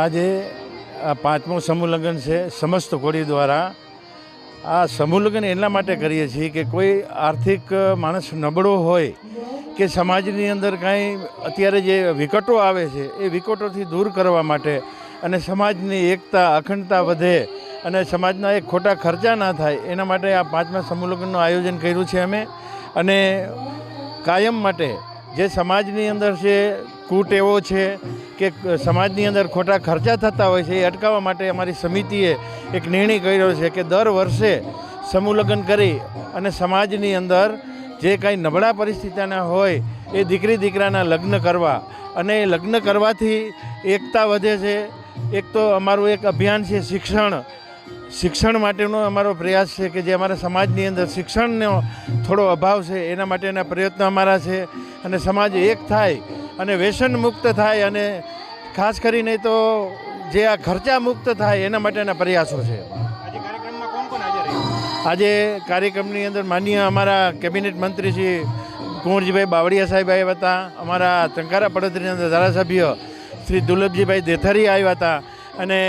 આજે આ પાંચમું સમૂહ છે, સમસ્ત કોળી દ્વારા. આ સમૂહ એટલા માટે કરીએ છીએ કે કોઈ આર્થિક માણસ નબળો હોય કે સમાજની અંદર કાંઈ અત્યારે જે વિકટો આવે છે, એ વિકટોથી દૂર કરવા માટે અને સમાજની એકતા, અખંડતા વધે અને સમાજના એક ખોટા ખર્ચા ના થાય, એના માટે આ પાંચમા સમૂહ આયોજન કર્યું છે અમે. અને કાયમ માટે જે સમાજની અંદર છે કુટેવો છે કે સમાજની અંદર ખોટા ખર્ચા થતા હોય છે એ અટકાવવા માટે અમારી સમિતિએ એક નિર્ણય કર્યો છે કે દર વર્ષે સમૂહ કરી અને સમાજની અંદર જે કાંઈ નબળા પરિસ્થિતિના હોય એ દીકરી દીકરાના લગ્ન કરવા. અને એ લગ્ન કરવાથી એકતા વધે છે. એક તો અમારું એક અભિયાન છે શિક્ષણ. શિક્ષણ માટેનો અમારો પ્રયાસ છે કે જે અમારા સમાજની અંદર શિક્ષણનો થોડો અભાવ છે એના માટેના પ્રયત્નો અમારા છે. અને સમાજ એક થાય અને વ્યસન મુક્ત થાય અને ખાસ કરીને તો જે આ ખર્ચા મુક્ત થાય એના માટેના પ્રયાસો છે. આજે કાર્યક્રમની અંદર માન્ય અમારા કેબિનેટ મંત્રી શ્રી કુંવરજીભાઈ બાવળિયા સાહેબ આવ્યા હતા અમારા ટંકારા પડોદરીના અંદર ધારાસભ્ય શ્રી દુર્લભજીભાઈ દેથારી આવ્યા હતા અને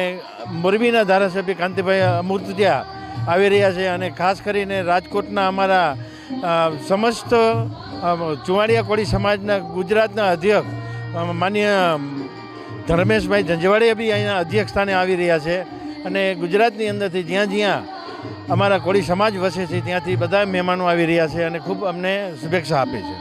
મોરબીના ધારાસભ્ય કાંતિભાઈ અમૃતિયા આવી રહ્યા છે અને ખાસ કરીને રાજકોટના અમારા સમસ્ત ચુવાડિયા કોળી સમાજના ગુજરાતના અધ્યક્ષ માન્ય ધર્મેશભાઈ ઝંઝવાડિયા બી અહીંયા અધ્યક્ષ સ્થાને આવી રહ્યા છે. અને ગુજરાતની અંદરથી જ્યાં જ્યાં અમારા કોળી સમાજ વસે છે, ત્યાંથી બધા મહેમાનો આવી રહ્યા છે અને ખૂબ અમને શુભેચ્છા આપે છે.